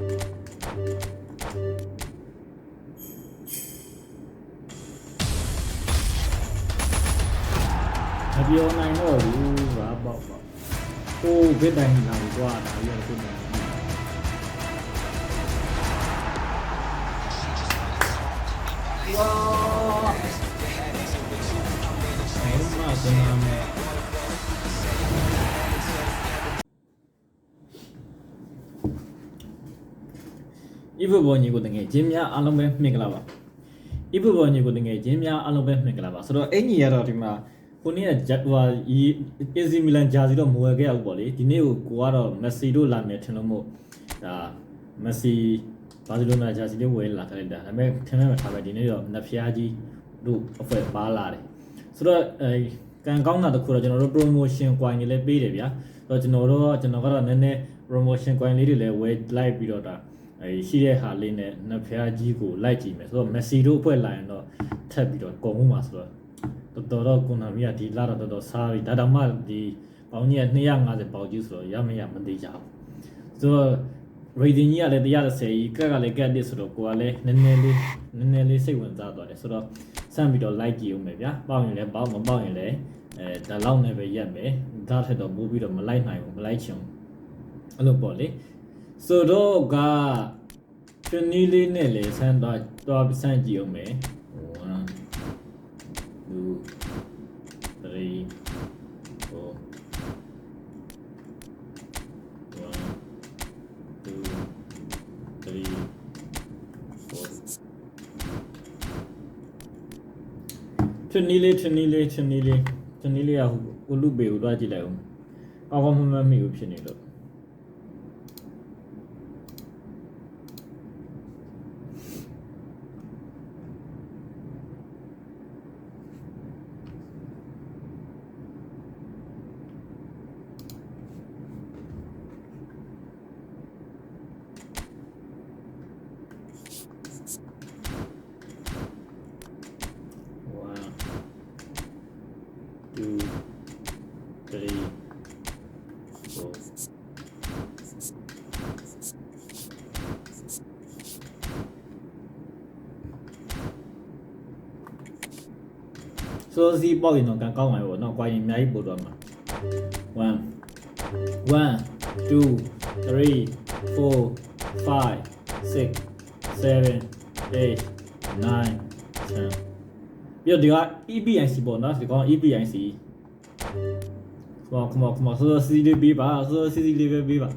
video này nó ở và bọ bọ ô cái đành nào qua đã giờ cái đành Wow. Đấy mà ဤဘဘောညီကိုတကယ်ချင်းများအားလုံးပဲမင်္ဂလာပါဤဘဘောညီကိုတကယ်ချင်းများအားလုံးပဲမင်္ဂလာပါဆိုတော့အင်ကြီးရတော့ဒီမှာကိုနေ့ကဂျက်ဟိုအီဇီမီလန်ဂျာစီတော့မဝယ်ခဲ့ရဘူးပေါ့လေဒီနေ့ကိုကိုကတော့မက်ဆီတို့လာမယ်ထင်လို့မို့ဒါမက်ဆီဘာစီလိုနာဂျာစီလေးဝယ်လာခဲ့တာဒါပေမဲ့ထင်မှမထားပဲဒီနေ့တော့နဖျားကြီးတို့အဖွဲ့ပါလာတယ်ဆိုတော့အဲကန်ကောင်းတာတခုတော့ကျွန်တော်တို့ promotion coin တွေလည်းပေးတယ်ဗျာဆိုတော့ကျွန်တော်တို့ကျွန်တော်ကတော့နည်းနည်း promotion coin လေးတွေလည်းဝယ်လိုက်ပြီးတော့ဒါ အဲရှိတဲ့ဟာလေးနဲ့နဖျားကြီးကိုလိုက်ကြည့်မယ်ဆိုတော့ Messi တို့အဖွဲ့လာရင်တော့ထပ်ပြီးတော့ကုန်မှုမှာဆိုတော့တော်တော်တော့ကိုနာမီကဒီလာတော့တော်တော်စားပြီဒါတောင်မှဒီပေါင်းကြီးက250ပေါင်ကြီးဆိုတော့ရမရမသိကြဘူးဆိုတော့ rating ကြီးကလည်း130ကြီးကက်ကလည်းကက်တစ်ဆိုတော့ကိုကလည်းနည်းနည်းလေးနည်းနည်းလေးစိတ်ဝင်စားသွားတယ်ဆိုတော့စမ်းပြီးတော့ like ကြည့်ဦးမယ်ဗျာပေါက်ရင်လည်းပေါက်မပေါက်ရင်လည်းအဲဒါလောက်နဲ့ပဲရက်မယ်ဒါထက်တော့ပိုးပြီးတော့မလိုက်နိုင်ဘူးမလိုက်ချင်ဘူးအဲ့လိုပေါ့လေ ဆိုတော့ကချွန်နီလေးနဲ့လေဆန်းတော့တော့စမ်းကြည့်ဦးမယ်1 2 3 4 1 two, three, four. ချွန်နီလေးချွန်နီလေးချွန်နီလေးချွန်နီလေးကဟိုကိုလူပေကိုတွားကြည့်လိုက်အောင်အောက်ကောင်းမမမိဘူးဖြစ်နေလို့ 2, 3, 4. So Z bao nhiêu càng cao ngoài nó quay nhìn thấy bộ đoạn mà. One, one, two, three, four, five, six, seven, eight, nine, ten. ပြီးတော့ဒီက EPIC ပေါ့နော်ဒီကောင် EPIC ခေါ်ခေါ်ခေါ်ဆိုတော့ CC လေးပေးပါဆိုတော့ CC လေးပဲပေးပါ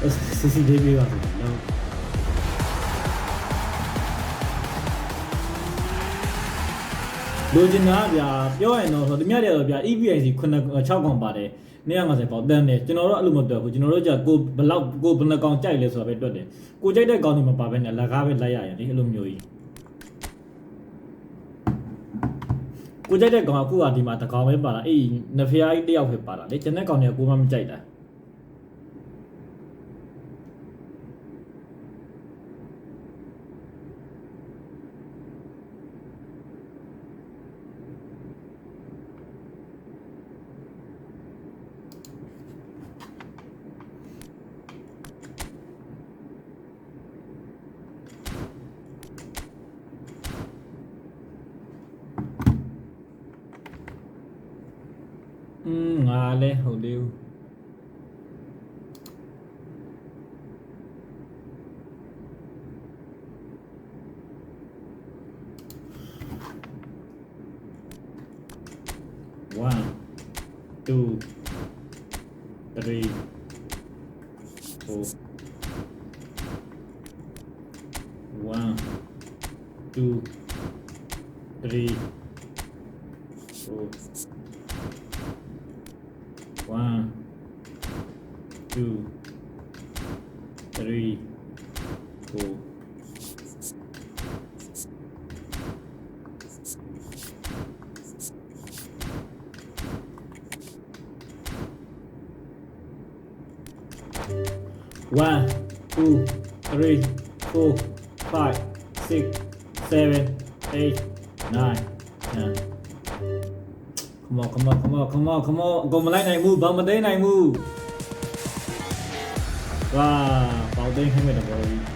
အဲ့ CC လေးပေးပါဆိုတော့လိုချင်တာဗျာပြောရင်တော့ဆိုတမရတဲ့တော့ဗျာ EPIC 9 6កောင်ပါတယ် 150ပေါက်တန်းတယ်ကျွန်တော်တို့အဲ့လိုမတွက်ဘူးကျွန်တော်တို့じゃကိုဘလောက်ကိုဘယ်နှကောင်ကြိုက်လဲဆိုတာပဲတွက်တယ်ကိုကြိုက်တဲ့ကောင်တွေမပါဘဲနဲ့လက်ကားပဲလိုက်ရရင်လေအဲ့လိုမျိုးကြီးကိုကြိုက်တဲ့ကောင်ကအခုကဒီမှာတကောင်ပဲပါတာအေးနဖျားကြီးတယောက်ပဲပါတာလေကျန်တဲ့ကောင်တွေကကိုမှမကြိုက်တာ à, Lê Hồ Liêu one two three four. One two three One, two, three, four, five, six, seven, eight, nine, ten. Come on, come on, come on, come on, come on. Go Gomalay night move, Bamba day night move. Wow, Bảo day 20 đồng rồi.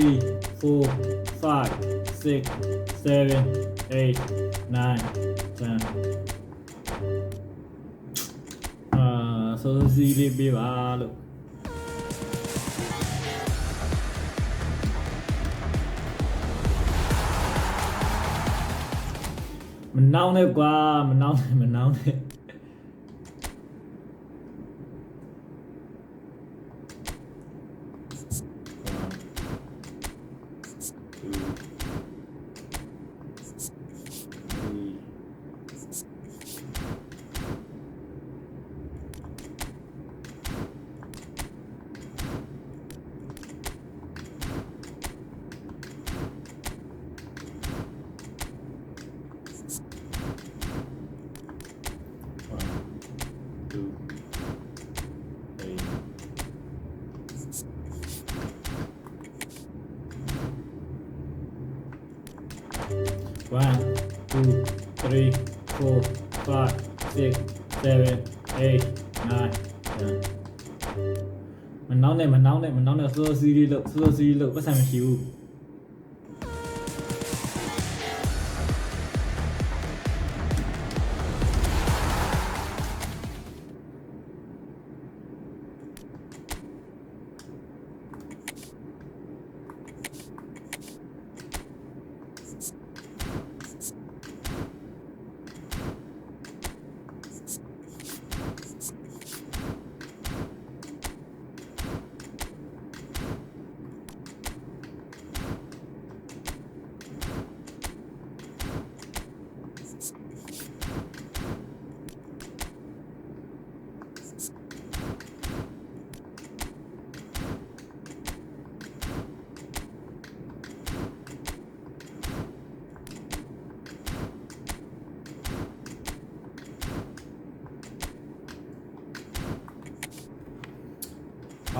three, four, five, six, seven, eight, nine, ten. Ah, so zili bivalu. mình nấu nữa quá mình nấu này mình nấu này မနှောင်းနဲ့မနှောင်းနဲ့မနှောင်းနဲ့စောစီးလေးလို့စောစီးလို့ပတ်စံမရှိဘူး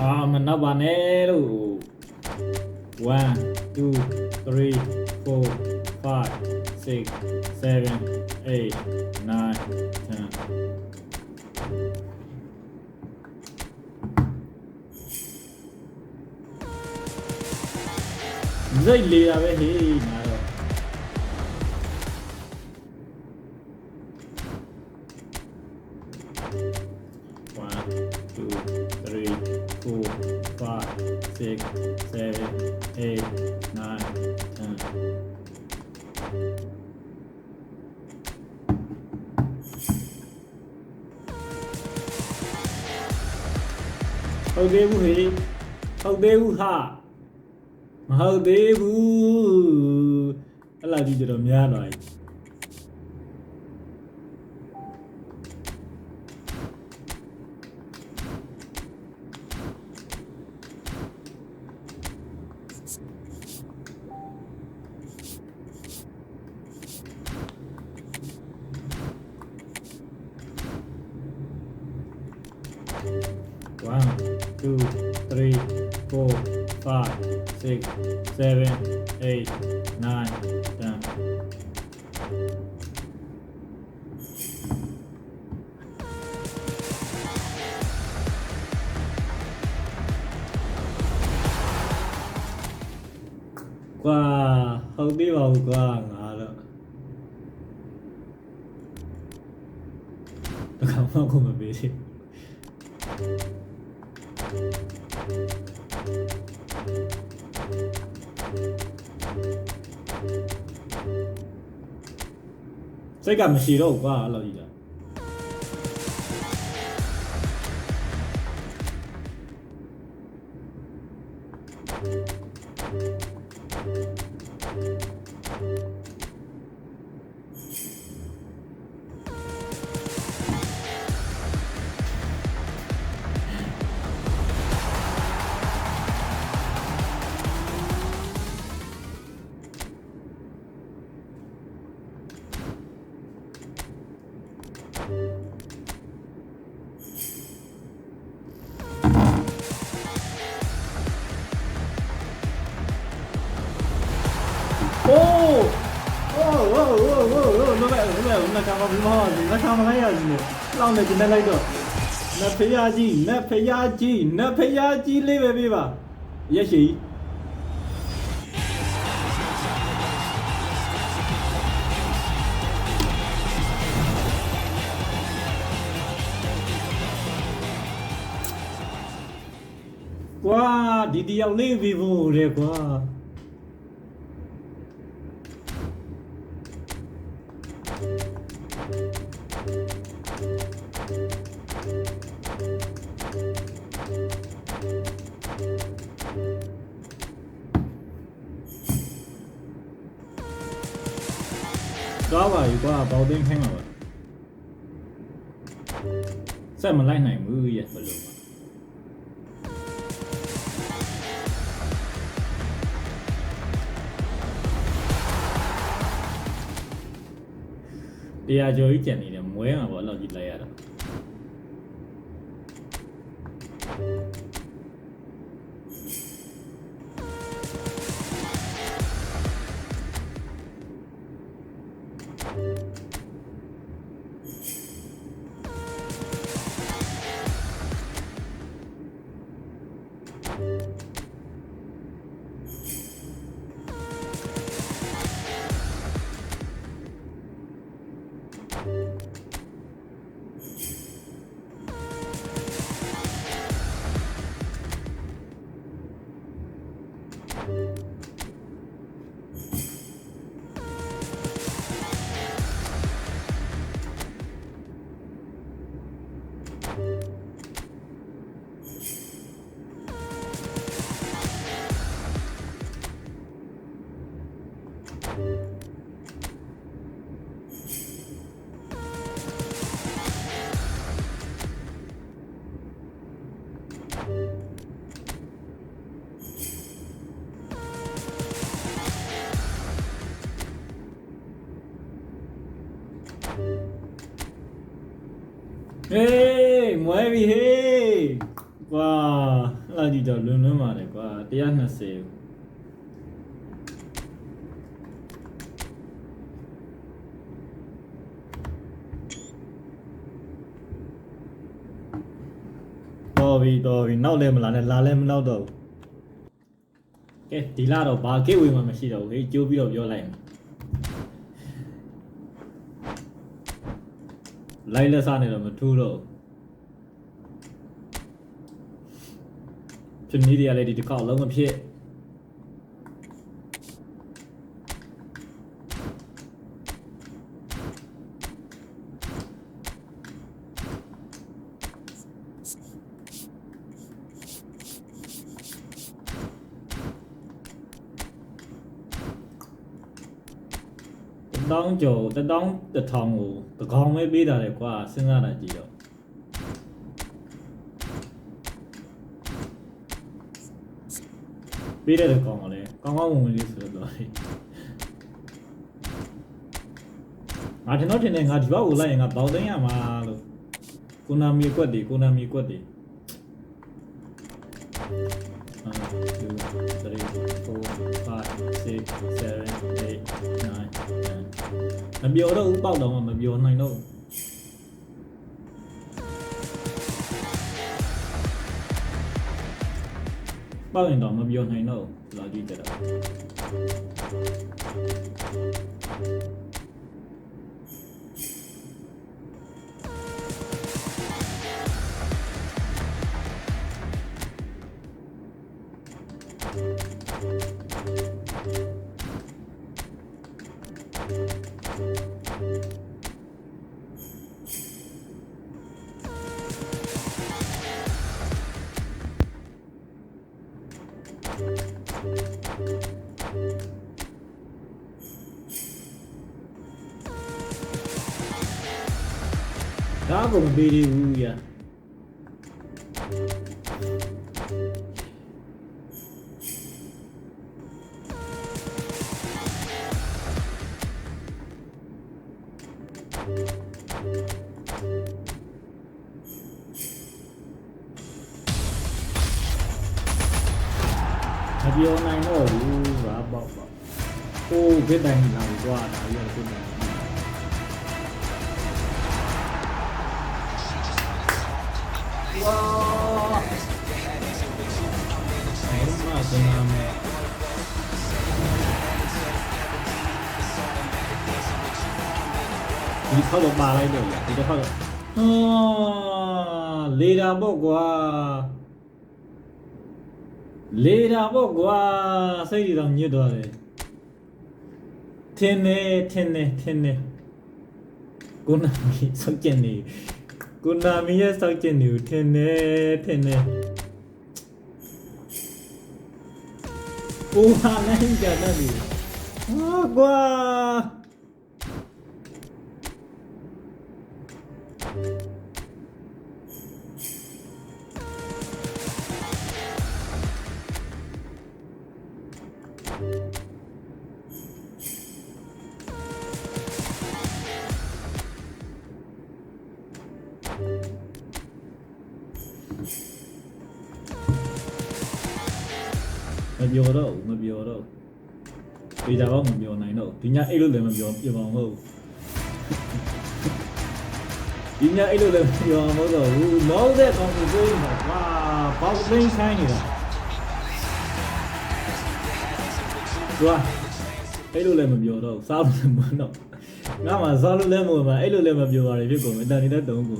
အာမနောက်ပါနဲ့လို့1 2 3 4 5 6 7 8 9 10စိတ်လေးတာပဲဟေး ဟုတ်သေးဘူးဟာမဟုတ်သေးဘူးအဲ့လာကြီးတော်များသွားပြီ eight, nine, ten. ကွာဟုတ်သေးပါဘူးကွာငါတော့တခါမှ စိတ်ကမရှိတော့ဘူးကွာအဲ့လိုကြီးတာ โอ้โอ้โอ้โอ้โอ้โอ้လောပဲလောပဲနကမဘမနကမလိုက်ရစီလောင်းနေကျနေလိုက်တော့နဖေးယာကြီးနဖေးယာကြီးနဖေးယာကြီးလေးပဲပြပါရက်ရှိ ကွာဒီတယောက်လေးပြီးဖို့လေကွာ Java 如果包定聽落，即係咪拉嚟每日咪咯？100ကျော်ကြီးကျန်နေတယ်မွဲမှာပေါ့အဲ့လောက်ကြီးလိုက်ရတာ ဟေးမွဲပြီဟေးကွာအဲ့လောက်ကြီးတော့လွန်လွန်းပါလေကွာ120တော်ပြီတော်ပြီနောက်လည်းမလာနဲ့လာလည်းမနောက်တော့ဘူးကဲဒီလာတော့ဘာကိတ်ဝေးမှမရှိတော့ဘူးဟေးကြိုးပြီးတော့ပြောလိုက်မယ် လိုက်လက်စားနေတော့မထူးတော့ဘူးဖြစ်နေတယ်လေဒီတစ်ခေါက်လုံးမဖြစ် တောင်းကျော်တတောင်းတစ်ထောင်ကိုတကောင်ပဲပေးတာလေကွာစဉ်းစားတာကြည့်တော့ပေးတဲ့ကောင်ကလည်းကောင်းကောင်းဝင်ဝင်လေးဆိုတော့လေငါထင်တော့ထင်တယ်ငါဒီဘက်ကိုလိုက်ရင်ငါပေါက်သိမ်းရမှာလို့ကိုနာမီကွက်တွေကိုနာမီကွက်တွေ 1, 2, 3, 4, 5, 6, 7, 8, 9, 10 Mà biếu đâu, bao đồng mà mà biếu này đâu? Bao nhiêu đó mà biếu này đâu, là gì thế đó vùng BDU vậy Video này nó ở và bọc bọc Ô, cái đèn nào qua đã giờ cái đèn ဒီဖက်တော့ပါလိုက်တော့ဒီတစ်ဖက်တော့ဟာလေတာပေါ့ကွာလေတာပေါ့ကွာစိတ်တွေတော့ညစ်သွားတယ်ထင်းနေထင်းနေထင်းနေကိုနာကြီးစောက်ကျင်နေ ကိုနာမီရဲ့စောက်ကျင်နေကိုထင်းနေထင်းနေအိုးဟာနိုင်ကြတယ်ဟာကွာ ပြောတော့ဘူးမပြောတော့ဘူးဒေတာတော့မပြောနိုင်တော့ဘူးဒီညအဲ့လိုလည်းမပြောပြောမှာမဟုတ်ဘူးဒီညအဲ့လိုလည်းမပြောမှာမဟုတ်တော့ဘူးမောင်းတဲ့ကောင်ကိုပြောရင်တော့ဟာပေါက်သိမ်းဆိုင်နေတာသူကအဲ့လိုလည်းမပြောတော့ဘူးစားလို့လည်းမတော့ငါမှစားလို့လည်းမဝင်ပါအဲ့လိုလည်းမပြောပါနဲ့ဖြစ်ကုန်မယ်တန်နေတဲ့တုံးကို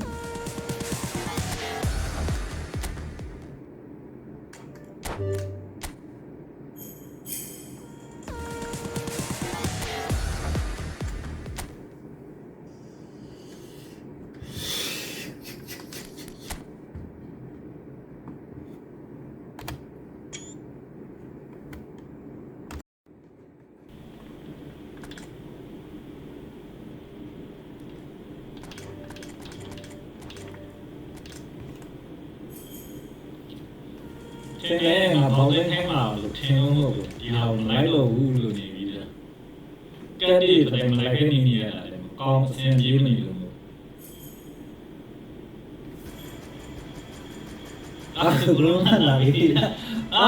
သင်လဲငါဘောင်းသိမ်းခိုင်းပါလို့ထင်လို့မဟုတ်ဘူးဒီဟာမလိုက်လို့ဘူးလို့နေပြီးတယ်ကဲဒီတိုင်မလိုက်ခဲ့နေရတယ်ကောင်းအဆင်ပြေမနေလို့မို့အာဘလုံးလာပြီအာ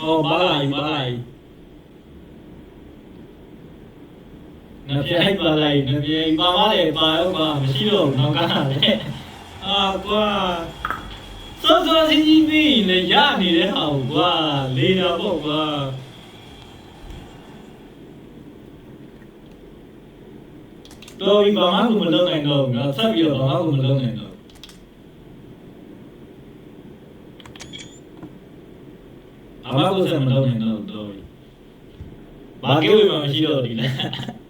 အော်ဘာလိုက်ဘာလိုက် နပြိုင်ပါလိုက်နပြိုင်ပါမလေပါအောင်ပါမရှိတော့ဘူးတော့ကားလေအာကွာစောစောစီးကြီးပြီးလည်းရနေတဲ့ဟာကိုကွာလေးတာပေါ့ကွာတော်ပြီဘာမှကိုမလုပ်နိုင်တော့ဘူးငါဆက်ပြီးတော့ဘာမှကိုမလုပ်နိုင်တော့ဘူးဘာမှကိုဆက်မလုပ်နိုင်တော့ဘူးတော်ပြီဘာကိဝေမှမရှိတော့ဒီလား